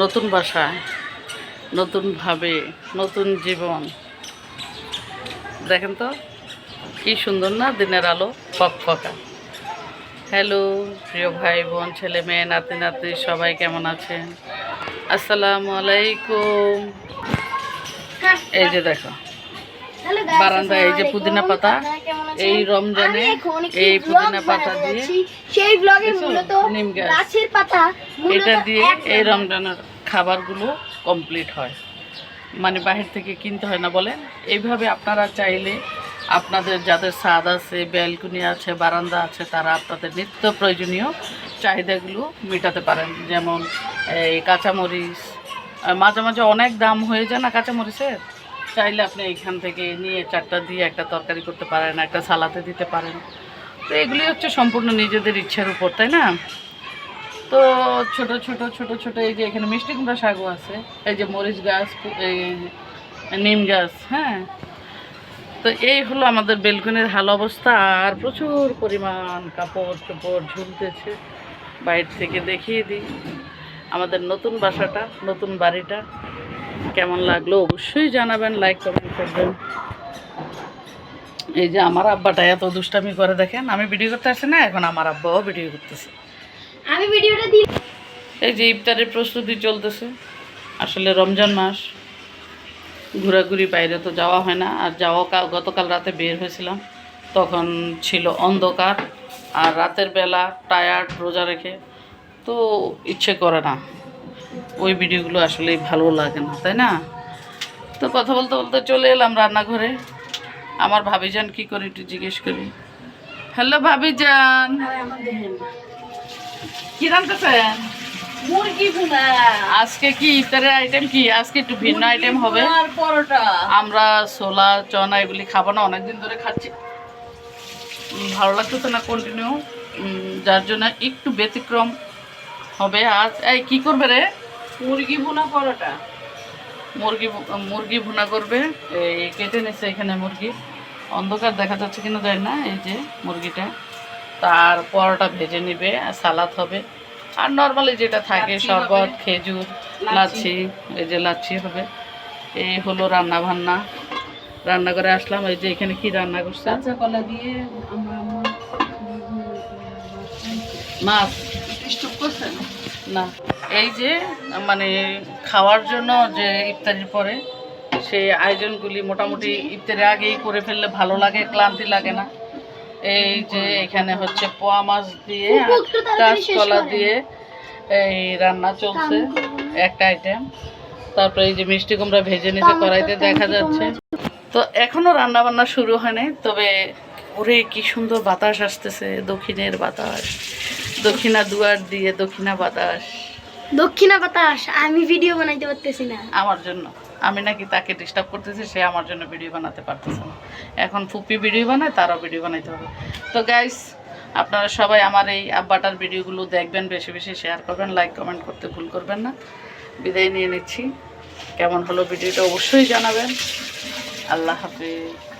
নতুন বাসায় নতুনভাবে নতুন জীবন। দেখেন তো, কি সুন্দর না দিনের আলো ফকফকা হ্যালো, প্রিয় ভাই, বোন, ছেলে, মেয়ে, নাতি নাতি সবাই কেমন আছেন? আসসালামু আলাইকুম। এই যে দেখো। বারান্দায় এই যে পুদিনা পাতা? এই রমজানে এই পুদিনা পাতা দিয়ে। সেই ব্লগে মূলত। গাছের পাতা এটা দিয়ে এই রমজানের খাবারগুলো কমপ্লিট হয়। মানে বাহির থেকে কিনতে হয় না বলেন। এইভাবে আপনারা চাইলে আপনাদের যাদের ছাদ আছে ব্যালকনি আছে বারান্দা আছে তারা আপনাদের নিত্য প্রয়োজনীয় চাহিদাগুলো মেটাতে পারেন। যেমন এই কাঁচামরিচ। মাঝে মাঝে অনেক দাম হয়ে যায় না কাঁচামরিচের? চাইলে আপনি এইখান থেকে নিয়ে চারটা দিয়ে একটা তরকারি করতে পারেন, একটা সালাতে দিতে পারেন। তো এগুলি হচ্ছে সম্পূর্ণ নিজেদের ইচ্ছার উপর, তাই না? তো ছোট ছোট ছোট ছোট এই যে এখানে মিষ্টি কুমড়া শাকও আছে, এই যে মরিচ গাছ, এই নিম গাছ হ্যাঁ? তো এই হলো আমাদের বেলকনির হাল অবস্থা, আর প্রচুর পরিমাণ কাপড় চোপড় ঝুলতেছে। বাইরে থেকে দেখিয়ে দিই। আমাদের নতুন বাসাটা, নতুন বাড়িটা। কেমন লাগল অবশ্যই জানাবেন লাইক কমেন্ট করবেন। এই যে আমার আব্বাটা এত দুষ্টামি করে দেখেন আমি ভিডিও করতে আসি না এখন আমার আব্বাও ভিডিও করতেছে। আমি ভিডিওটা দিই। এই যে ইফতারের প্রস্তুতি চলতেছে আসলে রমজান মাস ঘোরাঘুরি বাইরে তো যাওয়া হয় না আর যাওয়া কাল গতকাল রাতে বের হয়েছিলাম তখন ছিল অন্ধকার আর রাতের বেলা টায়ার্ড রোজা রেখে তো ইচ্ছে করে না। ওই ভিডিওগুলো আসলে ভালো লাগে না তাই না? তো কথা বলতে বলতে চলে এলাম রান্নাঘরে। আমার ভাবিজান কি করে একটু জিজ্ঞেস করি। হ্যালো ভাবিজান। কি মুরগি ভুনা। আজকে কি ইফতারের আইটেম কি? আজকে একটু ভিন্ন আইটেম হবে। আর পরোটা। আমরা ছোলা চনা এগুলি খাব না অনেকদিন ধরে খাচ্ছি। ভালো লাগতেছে না কন্টিনিউ যার জন্য একটু ব্যতিক্রম হবে। আর এই কি করবে রে? মুরগি ভুনা পরোটা। মুরগি মুরগি ভুনা করবে। এই কেটে নিচ্ছে এখানে মুরগি। অন্ধকার দেখা যাচ্ছে কিনা যায় না এই যে মুরগিটা। তার পরোটা ভেজে নিবে আর সালাদ হবে। আর নর্মালি যেটা থাকে শরবত খেজুর লাচ্ছি। এই যে লাচ্ছি হবে। এই হলো রান্না বান্না রান্না করে আসলাম এই যে এখানে কি রান্না করছে? কাঁচা কলা দিয়ে মাছ না। এই যে মানে খাওয়ার জন্য যে ইফতারির পরে সেই আয়োজনগুলি মোটামুটি ইফতারের আগেই করে ফেললে ভালো লাগে ক্লান্তি লাগে না। এই যে এখানে হচ্ছে পোয়া মাছ দিয়ে কাঁচকলা দিয়ে এই রান্না চলছে একটা আইটেম তারপরে এই যে মিষ্টি কুমড়া ভেজে নিচে কড়াইতে দেখা যাচ্ছে। তো এখনও রান্না বান্না শুরু হয়নি তবে ওরে কি সুন্দর বাতাস আসতেছে দক্ষিণের বাতাস। দক্ষিণা দুয়ার দিয়ে দক্ষিণা বাতাস। দক্ষিণা বাতাস, আমি ভিডিও বানাইতে পারতেছি না। আমার জন্য। আমি নাকি তাকে ডিস্টার্ব করতেছি, সে আমার জন্য ভিডিও বানাতে পারতেছে না। এখন ফুপি ভিডিও বানায়, তারও ভিডিও বানাইতে হবে। তো গাইস আপনারা সবাই আমার এই আব্বাটার ভিডিওগুলো দেখবেন, বেশি বেশি শেয়ার করবেন লাইক কমেন্ট করতে ভুল করবেন না। বিদায় নিয়ে নিচ্ছি। কেমন হলো ভিডিওটা অবশ্যই জানাবেন। আল্লাহ হাফিজ।